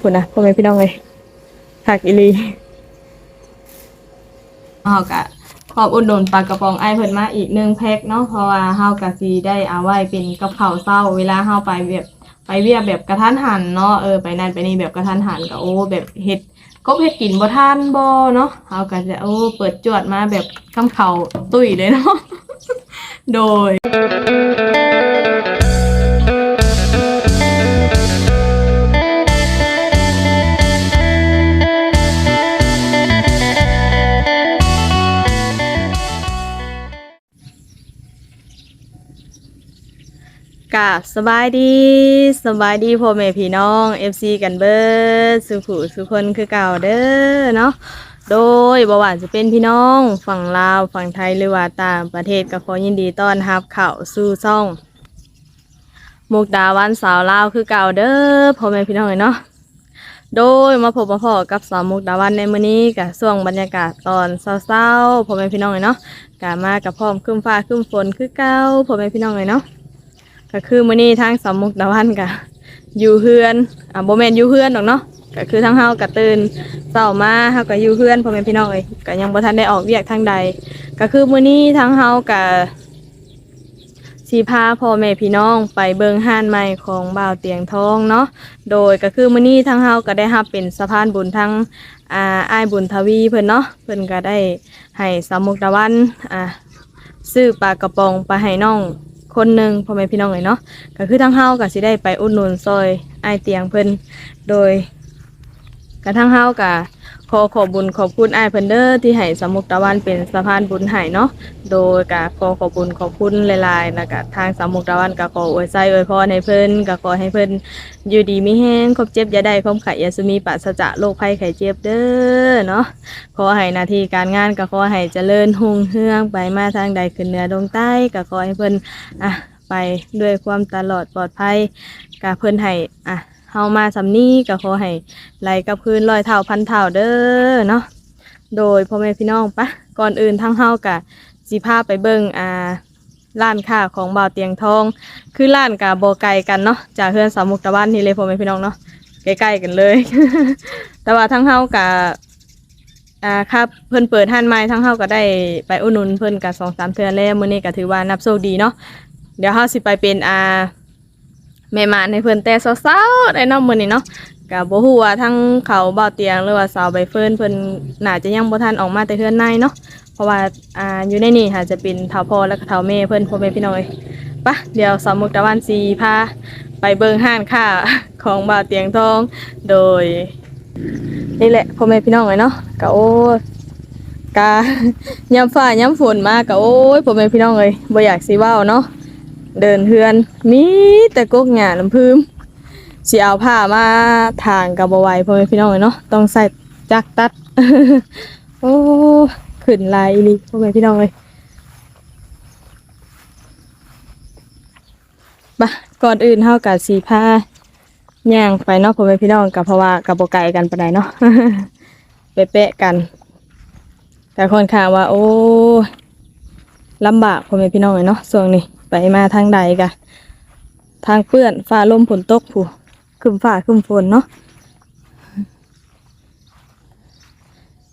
พุ่นนะพ่อแม่พี่น้องเลยหักอีหลีเฮากะขอบอุดหนุนปลากระป๋องไอเพิ่นมาอีกหนึ่งแพ็คเนาะเพราะว่าเฮากะสิได้เอาไว้เป็นกับข้าวเช้า เวลาเฮาไปแบบไปเวียแบบกระทันหันเนาะเออไปนั่นไปนี่แบบกระทันหันก็โอ้แบบเฮ็ดก็เฮ็ดกินบ่ทันบ่เนาะเฮาก็จะโอ้เปิดจวดมาแบบคำเขาตุ้ยเลยเนาะโดย บสบายดีสบายดีพ่อแม่พี่น้อง FC กันเบิดสุขุสุคนคือเก่าเด้อเนาะโดยบ่ว่าจะเป็นพี่น้อง ฝั่งลาวฝั่งไทยหรือว่าต่างประเทศก็ขอยินดีต้อนรับเข้าสู่ช่องมุกดาวันสาวลาวคือเก่าเด้อพ่อแม่พี่น้องเนาะโดยมาพบมาพอกับสาวมุกดาวันในมื้อนี้กับช่วงบรรยากาศตอนเช้าๆพ่อแม่พี่น้องเนาะกามากับพร้อมครึ้มฟ้าคึ้มฝนคือเก่าพ่อแม่พี่น้องเนาะ ก็คือมื้อนี้ทางสามมุกดาวันกะอยู่เฮือนอ่าบ่แม่นอยู่เฮือนดอกเนาะก็คือทั้งเฮาก็ตื่นเช้ามาเฮาก็อยู่เฮือนพ่อแม่พี่น้องเอ้ยก็ยังบ่ทันได้ออกเวียกทางใด ก็คือมื้อนี้ทั้งเฮาก็สิพาพ่อแม่พี่น้องไปเบิ่งห้านใหม่ของบ่าวเตียงทองเนาะโดยก็คือมื้อนี้ทั้งเฮาก็ได้รับเป็นสะพานบุญทั้งอ่าอ้ายบุญทวีเพิ่นเนาะเพิ่นก็ได้ให้สามมุกดาวันอ่าซื้อปลากระป๋องไปให้น้อง คนหนึ่งพ่อแม่พี่น้องเลยเนาะก็คือทั้งเฮาก็สิได้ไปอุดหนุนซอยไอเตียงเพิ่นโดยกระทั่งเฮาก็ ขอขอบุญขอบคุณไอายเพิ่นเด้อที่ให้สมุกตะวันเป็นสะพานบุญให้เนาะโดยก็ขอขอบุญขอบคุณหลายๆแล้วก็ทางสมุกตะวันก็ขออวยใจอวยพรให้เพิ่นก็ขอให้เพิ่นอยู่ดีมีแห้งครบเจ็บอย่าได้ความไข่อยาสุมีปราศจากโรคภัยไข้เจ็บเด้อเนาะขอให้หนาทีการงานก็ขอให้เจริญหุ่งเฮืองไปมาทางใดขึ้นเหนือลงใต้ก็ขอให้เพิ่นอะไปด้วยความตลอดปลอดภัยก็เพิ่นให้อะ เฮามาสำนี้ก็ขอให้ไหลกับคืนร้อยเท่าพันเท่าเด้อเนาะโดยพ่อแม่พี่น้องปะก่อนอื่นทั้งเฮากะสิพาไปเบิ่งอ่าร้านค้าของบ่าวเตียงทอง คือร้านกะบ่ไกลกันเนาะจากเฮือนสามมุกตะวันนี่เลยพ่อแม่พี่น้องเนาะใกล้ๆกันเลย แต่ว่าทั้งเฮากะอ่าครับเพิ่นเปิดห้านไม้ทั้งเฮาก็ได้ไปอุดหนุนเพิ่นกับสองสามเทื่อแล้วมื้อนี้ก็ถือว่านับโชคดีเนาะเดี๋ยวเฮาสิไปเป็นอ่า แม่มาให้เพิ่นแต่เช้าๆได้เนาะมื้อนี้เนาะก็บ่ฮู้ว่าทั้งเขาเบาเตียงหรือว่าสาวใบเฟิร์นเพิ่นน่าจะยังบ่ทันออกมาแต่เฮือนในเนาะเพราะว่าอ่าอยู่ในนี่ค่ะจะเป็นเฒ่าพ่อและเฒ่าแม่เพิ่นพ่อแม่พี่น้องเอ้ยปะเดี๋ยวสาวมุกตะวันสีพาไปเบิ่งห้านค้าของบาเตียงทองโดยนี่แหละพ่อแม่พี่น้องเลยเนาะกะโอ้กะยามฟ้ายามฝนมากกะโอ้ยพ่อแม่พี่น้องเลยบ่อยากสิเว้าเนาะ เดินเฮือน มีแต่กกหญ้าลำพึมสิเอาผ้ามาทางกับบไหวพ่อแม่พี่น้องเลยเนาะต้องใส่จักรตัด โอ้ขึ้นลายอีลีพ่อแม่พี่น้องเลยมาก่อนอื่นเฮากะสีผ้าย่างไปเนาะพ่อแม่พี่น้องกับเพราะว่ากับโบไก่กันไปานเนาะเปะๆกัน แต่ค่อนข้างว่า โอ้ลำบากพ่อแม่พี่น้องเลยเนาะช่วงนี้ ไปมาทางใดกะ ทางเปื้อนฟ้าลมฝนตกผู้คึมฟ้าคึมฝนเนาะ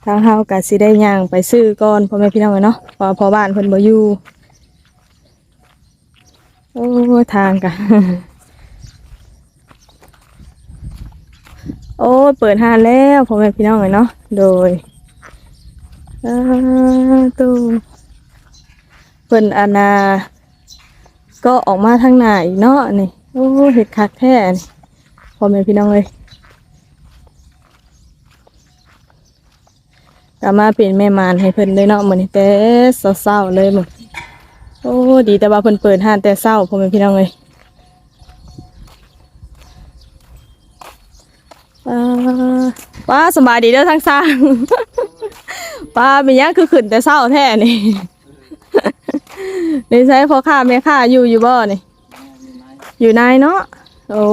ทางเฮากะสิได้ย่างไปซื้อก่อนพ่อแม่พี่น้องเลยเนาะพอพอบ้านเพิ่นบ่อยู่โอ้ทางกะโอ้เปิดห้านแล้วพ่อแม่พี่น้องเลยเนาะโดยอ่าตู้เปิ่นอานา ก็ออกมาทางหน้าอีกเนาะนี่โอ้เห็ดคักแท้นี่พ่อแม่พี่น้องเลยกลับมาเป็นแม่มารให้เพิ่นเลยเนาะเหมือนแต่เศร้าๆเลยหมึงโอ้ดีแต่ว่าเพิ่นเปิดห้านแต่เศร้าพ่อแม่พี่น้องเลยป้าป้าสบายดีเด้อทั้งสร้างป้าเป็นยังคือขึ้นแต่เศร้าแท้นี่ นี่ใช้พ่อข้าแม่ข้าอยู่อยู่บ่นี่ อยู่ในเนาะ โอ้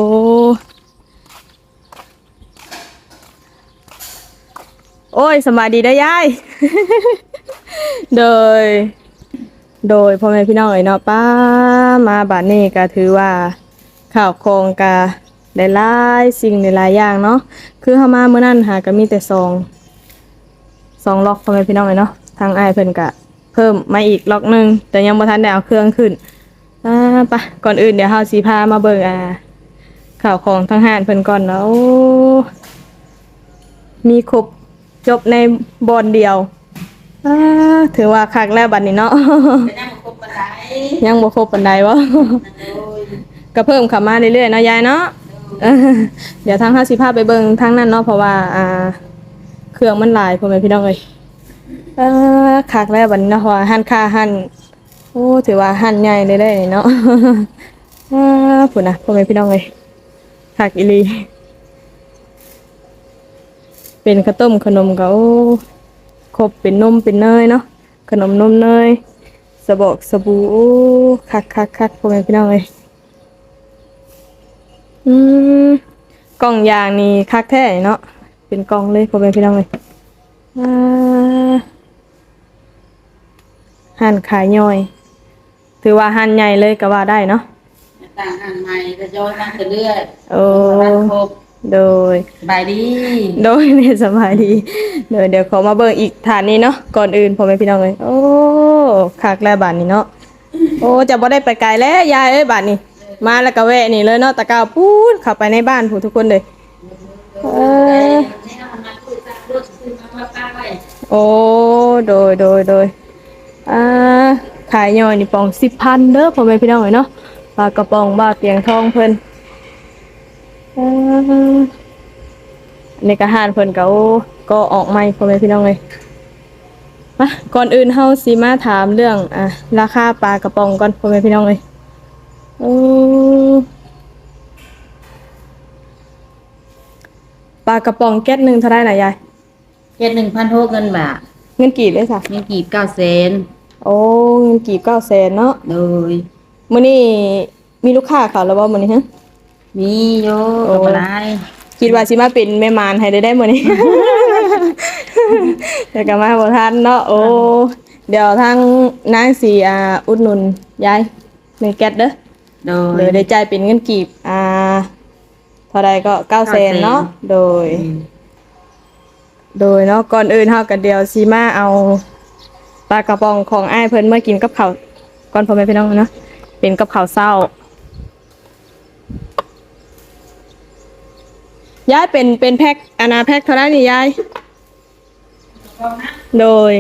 โอ้ยสบายดีเด้ยาย โดย โดยพ่อแม่พี่น้องเอ๋ยเนาะป้ามาบัดนี้ก็ถือว่าข่าวโครงกาได้หลายสิ่งได้หลายอย่างเนาะ คือเฮามาเมื้อนั้นหาก็มีแต่ซองซองล็อกพ่อแม่พี่น้องเลยเนาะ ทางอ้ายเพิ่นก็ เพิ่มมาอีกล็อกหนึงแต่ยังบ่ทันได้เอาเครื่องขึ้นอ่าไปก่อนอื่นเดี๋ยวเฮาสิพามาเบิ่งอ่าข่าวของทางห้านเพิ่นก่อนเนาะโอ้มีครบจบในบอนเดียวอ่าถือว่าคักแล้วบัดนี้เนาะ ไปนั่งคบกันได้ยังบ่ครบปานใดวะ โดยก็เพิ่มเข้ามาเรื่อยๆเนาะยายเนาะเออเดี๋ยวทางห้าสิบห้าไปเบิ่งทางนั้นเนาะเพราะว่าอ่า เครื่องมันหลายพ่อแม่พี่น้องเอ้ย เออคักแล้วบัดนี้เนาะว่าหั่นค่าหั่นโอ้ถือว่าหั่นใหญ่เลยได้เนาะเออพุ่นนะพ่อแม่พี่น้องเอ้ยคักอีหลีเป็นข้าวต้มขนมก็โอ้ครบเป็นนมเป็นเนยเนาะขนมนมเนยสบอกสบู่โอ้คักคักคักพ่อแม่พี่น้องเอ้ยอืมกล่องยางนี่คักแท้เนาะเป็นกล่องเลยพ่อแม่พี่น้องเลยอ่า หั่นขายย่อย ถือว่าหั่นใหญ่เลยก็ว่าได้เนาะต่างอ่านใหม่จะย้อยนั่งเรื่อยโอ้นั่งครบโดยสบายดี โดยเมสบายดีเดี๋ยวเดี๋ยวขอมาเบิ่งอีกฐานนี้เนาะก่อนอื่นพ่อแม่พี่น้องเลยโอ้คักแล้วบาทนี้เนาะโอ้จะบ่ได้ไปไกลแล้วยายเอ้ยบาทนี้มาแล้วก็แวะนี่เลยเนาะตะกร้าวพูดเข้าไปในบ้านผู้ทุกคนเลยเออนี่เอามาคุยกันรถซื้อมาว่าป้าไว้โอ้โดยโดยโดย อ่าขายย่อยนี่ปองสิบพันเด้อพ่อแม่พี่น้องเอ้ยเนาะปลากระป๋องบาทเตียงทองเพิ่นเอ่ออันนี้ก็หานเพิ่นก็โอ้ก็ออกใหม่พ่อแม่พี่น้องเลยมาก่อนอื่นเฮาสิมาถามเรื่องอะราคาปลากระป๋องก่อนพ่อแม่พี่น้องเลยโอ้ปลากระป๋องแก๊สหนึ่งเท่าไรน่ะยายเจ็ดหนึ่งพันหกเงินบาทเงินกี่เลยจ้ะเงินกีบเก้าเซน โอ้เงินกีบเก้าแสนเนาะโดย มื้อนี้มีลูกค้าเขาแล้วบ่มื้อนี้ฮะ มีโยโอ้ กับอะไรคิดว่าสิมาเป็นแม่มารให้ได้ได้มื้อนี้ แต่ก็มาบ่ทันเนาะโอ้เดี๋ยวทางนางสีอ่าอุดหนุนยายในแก๊สเด้อ โดเดี๋ยยวได้จ่ายเป็นเงินกีบ อ่าเท่าใดก็9แสนเนาะ โดยโดยเนาะ ก่อนอื่นเฮาก็เดี๋ยวสิมาเอา ปลากระป๋องของอ้ายเพิ่นมากินกับข้าวก่อนพ่อแม่พี่น้องเนาะเป็นกับข้าวเช้ายายเป็นเป็นแพ็คอนาแพ็คเท่าไรนี่ยายโดย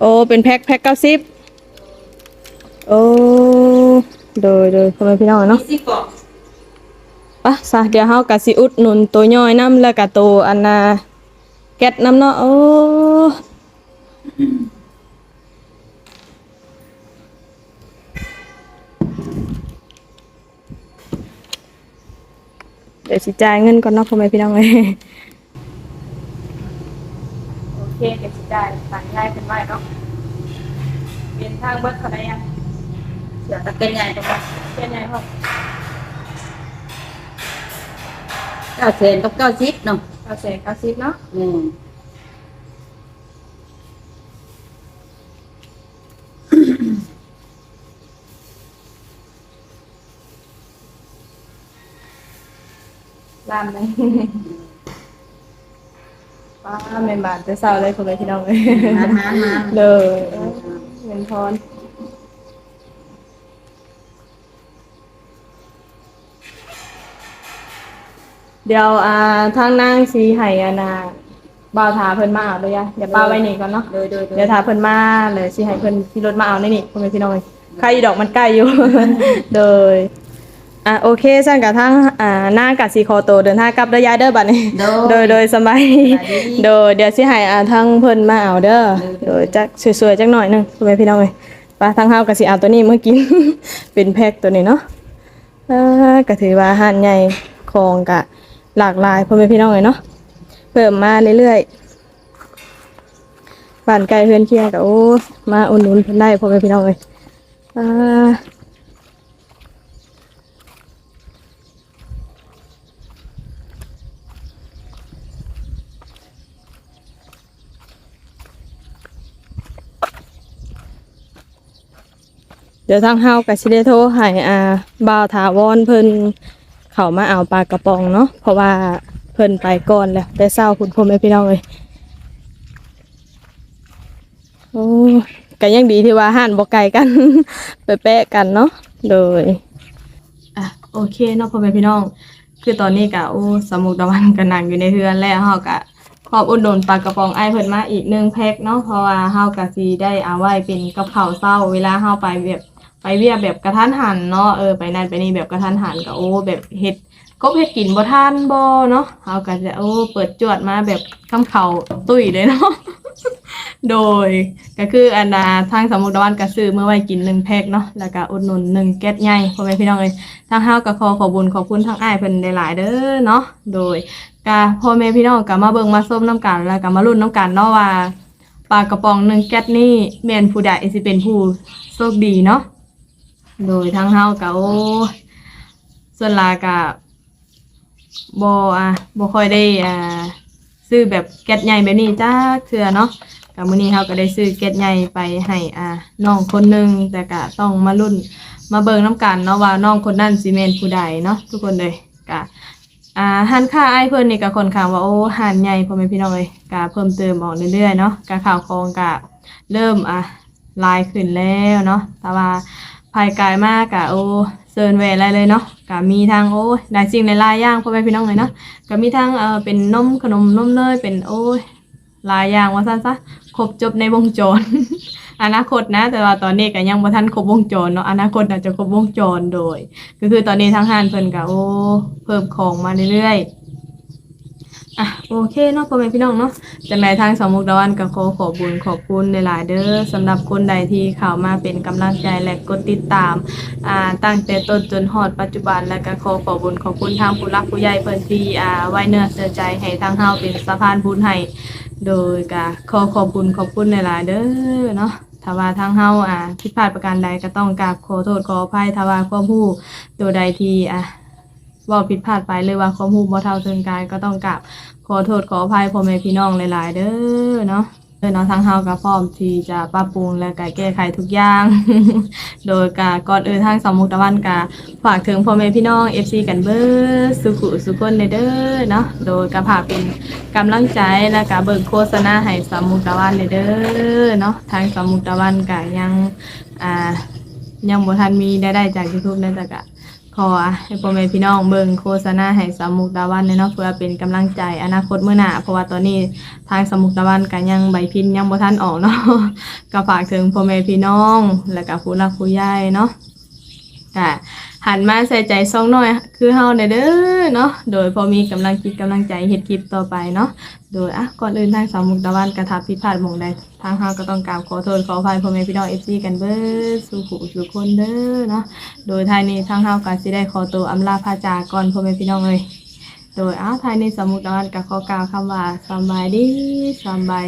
โอ้เป็นแพ็คแพ็คเก้าสิบโอ้โดยโดยพ่อแม่พี่น้องเนาะมีสิบกล่อง ปะซะเดี๋ยวเฮากะสิอุดหนุนตัวย่อยน้ำแล้วก็ตัวอันน่ะแก๊สน้ำเนาะโอ้เดี๋ยวสิจ่ายเงินก่อนเนาะพ่อแม่พี่น้องเลยโอเคเดี๋ยวสิจ่ายสั่งง่ายเป็นไว้เนาะเป็นทางเบิดเท่าไหร่ยังเดี๋ยวตะเกียงใหญ่ตรงนี้เป็นไงพ่อ เก้าเซนกับเก้าสิบเนาะเก้าแสนเก้าสิบเนาะอืมลามเลยป้าเมนบาทจะเศร้าเลยคุณเลยพี่น้องเลยมามามาเลยเงินทอ เดี๋ยวอ่าทางนางสีไห้อานาบ่าวถาเพิ่นมาเอาเลยยะเดี๋ยวป้าไว้นี่ก่อนเนาะโดยโดยโดย เดี๋ยวถาเพิ่นมาเลยสีไห้เพิ่นที่รถมาเอาในนี่คุณเลยพี่น้องเลยใครอีดอกมันใกล้อยู่ โดยอะโอเคสั่นกับทางอ่านางกับสีคอโตวเดินทางกลับเด้อยายเด้อบัดนี้ โดย โดยสบายดีโดยเดี๋ยวสิให้อาทั้งเพิ่นมาเอาเด้อโดยจักสวยๆจักหน่อยหนึงพ่อแม่พี่น้องเอ้ยไป้าทั้งเฮาก็สิเอาตัวนี้เมื่อกิน เป็นแพ็คตัวนี้เนาะ เออก็ถือว่าอาหารใหญ่ของก็ หลากหลายพ่อแม่พี่น้องเอ้ยเนาะเพิ่มมาเรื่อยๆบ้านไกลเพื่อนเคียงก็โอ้มาอุ่นนุนเพิ่นได้พ่อแม่พี่น้องเอ้ยอ่าเดี๋ยวทางเฮาก็สิได้โทรให้อาบาวถาวรเพิ่น เขามาเอาปลากระป๋องเนาะเพราะว่าเพิ่นไปก่อนแล้วแต่เช้าคุณพ่อแม่พี่น้องเอ้ยโอ้ก็ยังดีที่ว่าห้านบ่ไกลกัน ไปแปะกันเนาะโดยอะโอเคเนาะพ่อแม่พี่น้อง คือตอนนี้ก็โอ้สมุกตะวันก็นั่งอยู่ในเฮือนแล้วเฮาก็ขอบอุดหนุนปลากระป๋องไอ้เพิ่นมาอีกหนึ่งแพ็คเนาะเพราะว่าเฮาก็สิได้เอาไว้เป็นกับข้าวเช้า เวลาเฮาไปแบบ ไปเวียกแบบกระทันหันเนาะเออไปนั่นไปนี่แบบกระทันหันก็โอ้แบบเฮ็ดก็เฮ็ดกินบ่ทันบ่เนาะเฮาก็จะโอ้เปิดจวดมาแบบคำข้าตุ้ยเลยเนาะโดยก็คืออันดาทางสมุกตะวันก็ซื้อเมื่อไว้กินหนึ่งแพ็คเนาะแล้วก็อุดหนุนหนึ่งแก๊สใหญ่พ่อแม่พี่น้องเอ้ยทางเฮาก็ขอขอบุญขอบคุณทางอ้ายเพิ่นหลายๆเด้อเนาะโดยกาพ่อแม่พี่น้องก็มาเบิ่งมาส้มน้ำกันแล้วก็มาลุ้นน้ำกันเนาะว่าปลากระป๋องหนึ่งแก๊สนี่แมนผู้ใดสิเป็นผู้โชคดีเนาะ โดยทางเฮาก็โอ้ส่วนลาก็บ่อะบ่ค่อยได้อ่าซื้อแบบแก๊สใหญ่แบบนี้จ้าเทื่อเนาะก็มื้อนี้เฮาก็ได้ซื้อแก๊สใหญ่ไปให้อ่าน้องคนหนึงแต่ก็ต้องมาลุ้นมาเบิ่งน้ำกันเนาะว่าน้องคนนั้นสิแม่นผู้ใดเนาะทุกคนเลยกะอ่าหันค่าไอ้เพิ่นนี่ก็ค่อนข้างว่าโอ้หันใหญ่พ่อแม่พี่น้องเลยกะเพิ่มเติมออกเรื่อยๆเนาะกะข่าวคองกะเริ่มอะลายขึ้นแล้วเนาะแต่ว่า ภายกายมากกะโอเซิร์นแวอะไรเลยเนาะกะมีทางโอ้หลายสิ่งหลายๆอย่างพ่อแม่พี่น้องเลยเนาะกะมีทางเออเป็นนมขนมนมเนยเป็นโอ้ยหลายอย่างว่าซั่นซะครบจบในวงจร อนาคตนะ แต่ว่าตอนนี้ก็ยังบ่ทันครบวงจรเนาะอนาคตอาจจะครบวงจรโดย ก็คือตอนนี้ทางห้านเพิ่นก็โอ้เพิ่มของมาเรื่อยๆ อะโอเคเนาะพ่อแม่พี่น้องเนาะจังไดทางสามมุกดาวันก็ขอขอบุญขอบคุณหลายๆเด้อสำหรับคนใดที่เข้ามาเป็นกำลังใจและกดติดตามอ่าตั้งแต่ต้นจนฮอดปัจจุบันแล้วก็ขอขอบุญขอบคุณทางผู้รักผู้ใหญ่เพิ่นที่อ่าไว้เนื้อเสื้อใจให้ทางเฮาเป็นสะพานบุญให้โดยก็ขอขอบคุณขอบคุณหลายๆเด้อเนาะถ้าว่าทางเฮาอ่าผิดพลาดประการใดก็ต้องกราบขอโทษขออภัยถ้าว่าความรู้ตัวใดที่อะเว่าผิดพลาดไปหรือว่าความรู้บ่เท่าถึงกายก็ต้องกราบขอโทษขออภัยพ่อแม่พี่น้องหลายๆ เด้อเนาะเด้อเนาะทางเฮาก็พร้อมที่จะปรับปรุงและก็แก้ไขทุกอย่าง โดยกาก่อนอื่นทางสามมุกตะวันกาฝากถึงพ่อแม่พี่น้อง FC กันเบิดสุขุสุคนเด้อเนาะโดยกาผากเป็นกำลังใจและกะเบิกโฆษณาให้สามมุกตะวันเลยเด้อเนาะทางสามมุกตะวันกะยังอ่ายังบ่ทันมีได้ได้จาก YouTube นะแต่กะ ขอให้พ่อแม่พี่น้องเบิ่งโฆษณาให้สามุกตะวันเนาะเพื่อเป็นกำลังใจอนาคตเมื่อหน้าเพราะว่าตอนนี้ทางสามุกตะวันกะยังใบพินยังบ่ทันออกเนาะก็ฝากถึงพ่อแม่พี่น้อง และก็ผู้รักผู้ใหญ่เนาะค่ะ หันมาใส่ใจซองน้อย คือเฮาเด้อเด้อเนาะโดยพอมีกำลังคิดกำลังใจเฮ็ดคลิปต่อไปเนาะโดยอะก่อนอื่นทางสาวมุกตะวันกระทับผิดพลาดมองใดทางเฮาก็ต้องกราบขอโทษขออภัยพ่อแม่พี่น้อง FC กันเบิดสู่ผู้สู่คนเด้อเนาะโดยท้ายนี้ทางเฮาก็สิได้ขอตัวอำลาพาจากก่อนพ่อแม่พี่น้องเลยโดยอ้าวท้ายนี้สาวมุกตะวันก็ขอกล่าวคำว่าสบายดีสบาย